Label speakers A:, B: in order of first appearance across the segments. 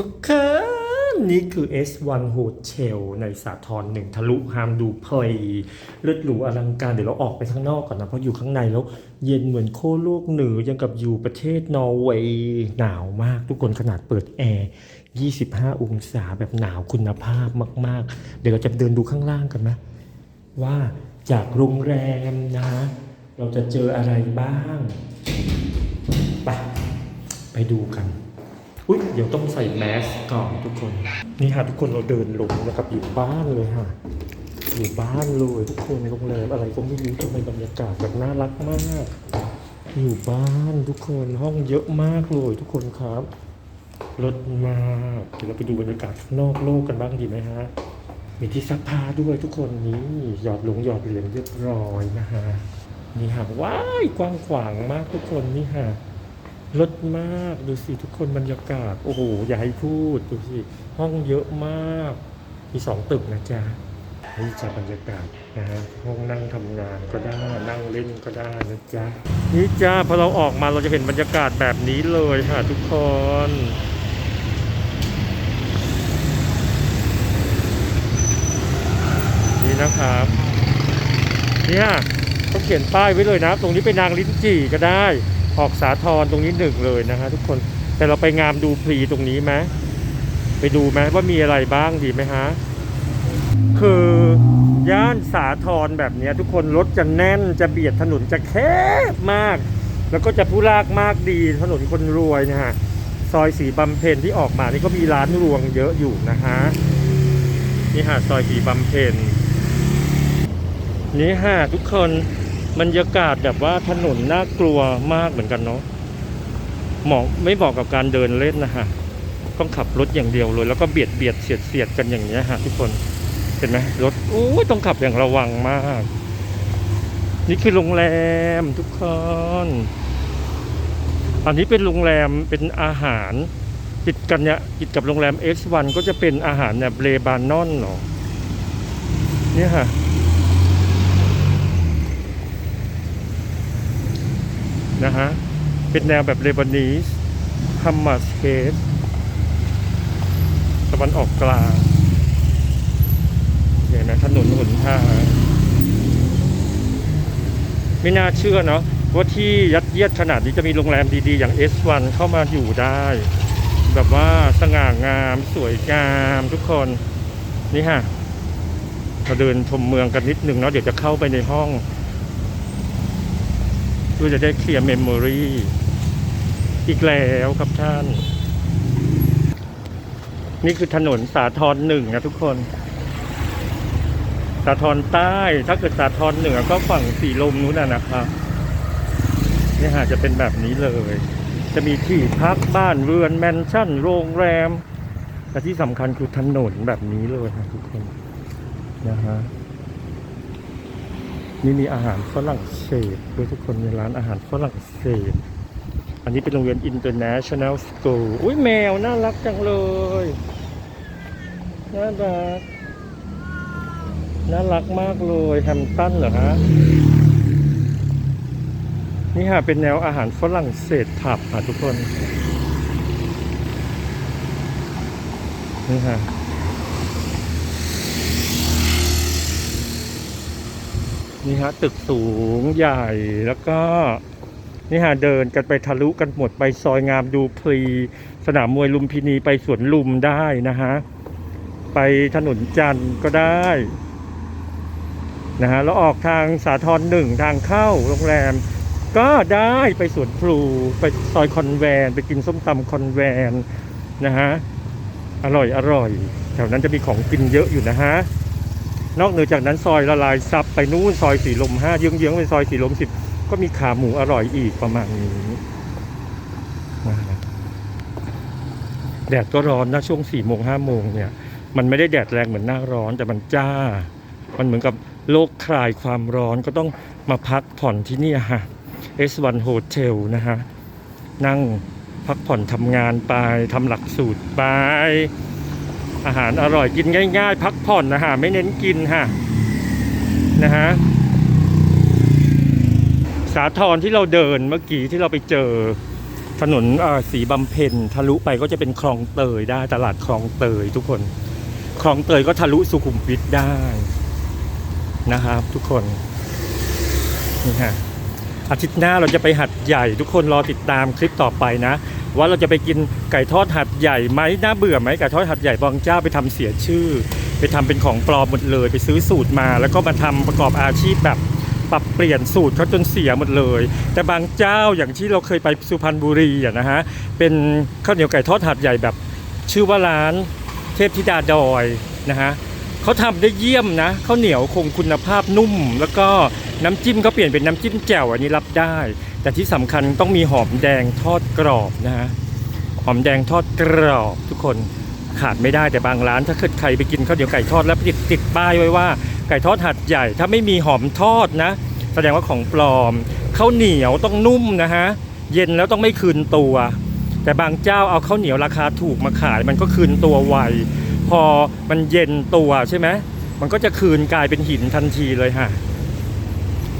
A: ทุกคนนี่คือ S1 Hotel ในสาทรหนึ่งทะลุฮามดูเพลย์เลือดหรูอลังการ เดี๋ยวเราออกไปข้างนอกก่อนนะ เพราะอยู่ข้างในแล้ว เย็นเหมือนโคโลกเหนือยังกับอยู่ประเทศนอร์เวย์หนาวมากทุกคนขนาดเปิดแอร์ 25 องศาแบบหนาวคุณภาพมาก ๆ เดี๋ยวเราจะเดินดูข้างล่างกันนะว่าจากโรงแรมนะ เราจะเจออะไรบ้าง ไป ไปดูกัน อุ๊ยเดี๋ยวต้องใส่แมสก่อนทุกคน นี่ค่ะทุกคนเราเดินลงนะครับอยู่บ้านเลยค่ะอยู่บ้านเลยทุกคนในโรงแรมอะไรก็ไม่รู้ทำไมบรรยากาศแบบน่ารักมาก อยู่บ้านทุกคนห้องเยอะมากเลยทุกคนครับรถมากเดี๋ยวเราไปดูบรรยากาศนอกโลกกันบ้างดีไหมฮะมีที่ซักผ้าด้วยทุกคนนี่หยอดลงหยอดเหรียญเรียบร้อยนะฮะนี่ฮะว้ายกว้างขวางมากทุกคนนี่ฮะ รถมากดูสิทุกคนบรรยากาศ โอ้โห อย่าให้พูดดูสิ ห้องเยอะมาก มีสองตึกนะจ๊ะนี่จะบรรยากาศนะฮะห้องนั่งทำงานก็ได้ นั่งเล่นก็ได้นะจ๊ะ นี่จ้าพอเราออกมาเราจะเห็นบรรยากาศแบบนี้เลยค่ะทุกคนนี่นะครับ เนี่ยเขาเขียนป้ายไว้เลยนะ ตรงนี้เป็นนางลิ้นจี่ก็ได้ ออกสาทรตรงนี้หนึ่งเลยนะฮะทุกคนแต่เราไปงามดูพลีตรงนี้ไหมไปดูไหมว่ามีอะไรบ้างดีไหมฮะคือย่านสาทรแบบนี้ทุกคนรถจะแน่นจะเบียดถนนจะแคบมาก แล้วก็จะผู้ลากมากดีถนนคนรวยนะฮะซอยสีบำเพ็ญที่ออกมานี่ก็มีร้านรวงเยอะอยู่นะฮะนี่ฮะซอยสีบำเพ็ญนี่ฮะทุกคน บรรยากาศแบบว่าถนนน่ากลัวมากเหมือนกันเนาะเหมาะไม่เหมาะกับการเดินเล่นนะฮะต้องขับรถอย่างเดียวเลย แล้วก็เบียดเบียดเสียดเสียดกันอย่างเงี้ยฮะทุกคนเห็นไหมรถโอ้ยต้องขับอย่างระวังมาก นี่คือโรงแรมทุกคนอันนี้เป็นโรงแรมเป็นอาหารติดกันเนี่ยติดกับโรงแรม S1 ก็จะเป็นอาหารแบบเลบานอนเนาะเนี่ยฮะ นะฮะ เป็นแนวแบบเลบานีสฮัมมัสเคสตะวันออกกลางเห็นไหมถนนหนทางไม่น่าเชื่อเนาะว่าที่ยัดเยียดขนาดนี้จะมีโรงแรมดีๆ อย่าง S1 เข้ามาอยู่ได้ แบบว่าสง่างามสวยงามทุกคนนี่ฮะเราเดินชมเมืองกันนิดนึงเนาะเดี๋ยวจะเข้าไปในห้อง เพื่อจะได้เคลียร์เมมโมรีอีกแล้วครับท่าน นี่คือถนนสาทรหนึ่งนะทุกคน สาทรใต้ ถ้าเกิดสาทรเหนือก็ฝั่งสีลมนู้นนะนะครับนี่ฮะจะเป็นแบบนี้เลย จะมีที่พักบ้านเรือนแมนชั่น โรงแรมและที่สำคัญคือถนนแบบนี้เลยนะทุกคนนะฮะ นี่มีอาหารฝรั่งเศสด้วยทุกคนมีร้านอาหารฝรั่งเศส อันนี้เป็นโรงเรียน International School อุ้ยแมวน่ารักจังเลย น่ารัก น่ารักมากเลยแฮมตันเหรอฮะ นี่ฮะเป็นแนวอาหารฝรั่งเศสผับอะทุกคน นี่ฮะ นี่ฮะตึกสูงใหญ่แล้วก็นี่ฮะเดินกันไปทะลุกันหมดไปซอยงามดูพลี สนามมวยลุมพินีไปสวนลุมได้นะฮะ ไปถนนจันทร์ก็ได้นะฮะแล้วออกทางสาทรหนึ่งทางเข้าโรงแรม ก็ได้ไปสวนพลูไปซอยคอนแวนไปกินส้มตำคอนแวนนะฮะ อร่อยอร่อย แถวนั้นจะมีของกินเยอะอยู่นะฮะ นอกเหนือจากนั้นซอยละลายซับไปนู่นซอยสีลมห้าเยื้องๆไปซอยสีลมสิบก็มีขาหมูอร่อยอีกประมาณนี้แดดก็ร้อนนะช่วงสี่โมงห้าโมงเนี่ย มันไม่ได้แดดแรงเหมือนหน้าร้อนแต่มันจ้า มันเหมือนกับโลกคลายความร้อนก็ต้องมาพักผ่อนที่นี่ฮะ S1 Hotel นะฮะ นั่งพักผ่อนทำงานไปทำหลักสูตรไป อาหารอร่อยกินง่าย ๆ พักผ่อนนะฮะไม่เน้นกินฮะนะฮะสาทรที่เราเดินเมื่อกี้ที่เราไปเจอถนนอ่อสีบำเพ็ญทะลุไปก็จะเป็นคลองเตยได้ตลาดคลองเตยทุกคน คลองเตยก็ทะลุสุขุมวิทได้นะครับ ทุกคนนี่ฮะ อาทิตย์หน้าเราจะไปหัดใหญ่ทุกคนรอติดตามคลิปต่อไปนะ ว่าเราจะไปกินไก่ทอดหัดใหญ่ไหมน่าเบื่อไหมไก่ทอดหัดใหญ่บางเจ้าไปทำเสียชื่อ ไปทำเป็นของปลอมหมดเลย ไปซื้อสูตรมา แล้วก็มาทำประกอบอาชีพแบบปรับเปลี่ยนสูตรเขาจนเสียหมดเลย แต่บางเจ้าอย่างที่เราเคยไปสุพรรณบุรีอะนะฮะเป็นข้าวเหนียวไก่ทอดหัดใหญ่แบบ ชื่อว่าร้านเทพธิดาดอยนะฮะเขาทำได้เยี่ยมนะข้าวเหนียวคงคุณภาพนุ่มแล้วก็ น้ำจิ้มเขาเปลี่ยนเป็นน้ำจิ้มแจ่วอันนี้รับได้ แต่ที่สำคัญต้องมีหอมแดงทอดกรอบนะฮะหอมแดงทอดกรอบทุกคนขาดไม่ได้แต่บางร้าน ถ้าเกิดใครไปกินข้าวเหนียวไก่ทอดแล้วติดติดป้ายไว้ว่าไก่ทอดหัดใหญ่ ถ้าไม่มีหอมทอดนะ แสดงว่าของปลอมข้าวเหนียวต้องนุ่มนะฮะเย็นแล้วต้องไม่คืนตัว แต่บางเจ้าเอาข้าวเหนียวราคาถูกมาขาย มันก็คืนตัวไวพอมันเย็นตัวใช่ไหมมันก็จะคืนกลายเป็นหินทันทีเลยฮะ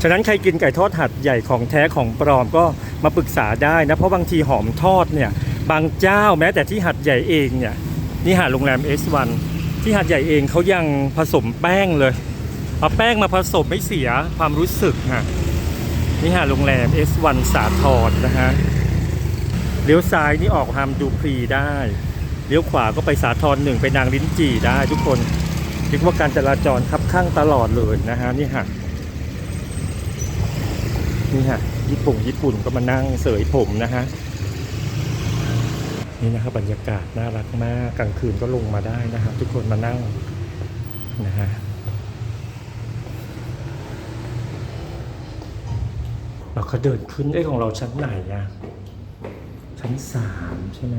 A: ฉะนั้นใครกินไก่ทอดหัดใหญ่ของแท้ของปลอมก็มาปรึกษาได้นะ เพราะบางทีหอมทอดเนี่ยบางเจ้าแม้แต่ที่หัดใหญ่เองเนี่ยนี่หาโรงแรม S1 ที่หัดใหญ่เองเขายังผสมแป้งเลยเอาแป้งมาผสมไม่เสียความรู้สึกฮะนี่หาโรงแรม S1 สาทรนะฮะเลี้ยวซ้ายนี่ออกฮามดูพรีได้เลี้ยวขวาก็ไปสาทรหนึ่งไปนางลิ้นจี่ได้ทุกคนเรียกว่าการจราจรคับข้างตลอดเลยนะฮะนี่ฮะ นี่ฮะญี่ปุ่นญี่ปุ่นก็มานั่งเสยผมนะฮะนี่นะครับบรรยากาศน่ารักมากกลางคืนก็ลงมาได้นะครับ ทุกคนมานั่งนะฮะเราก็เดินขึ้นไอ้ของเราชั้นไหนอะชั้นสามใช่ไหม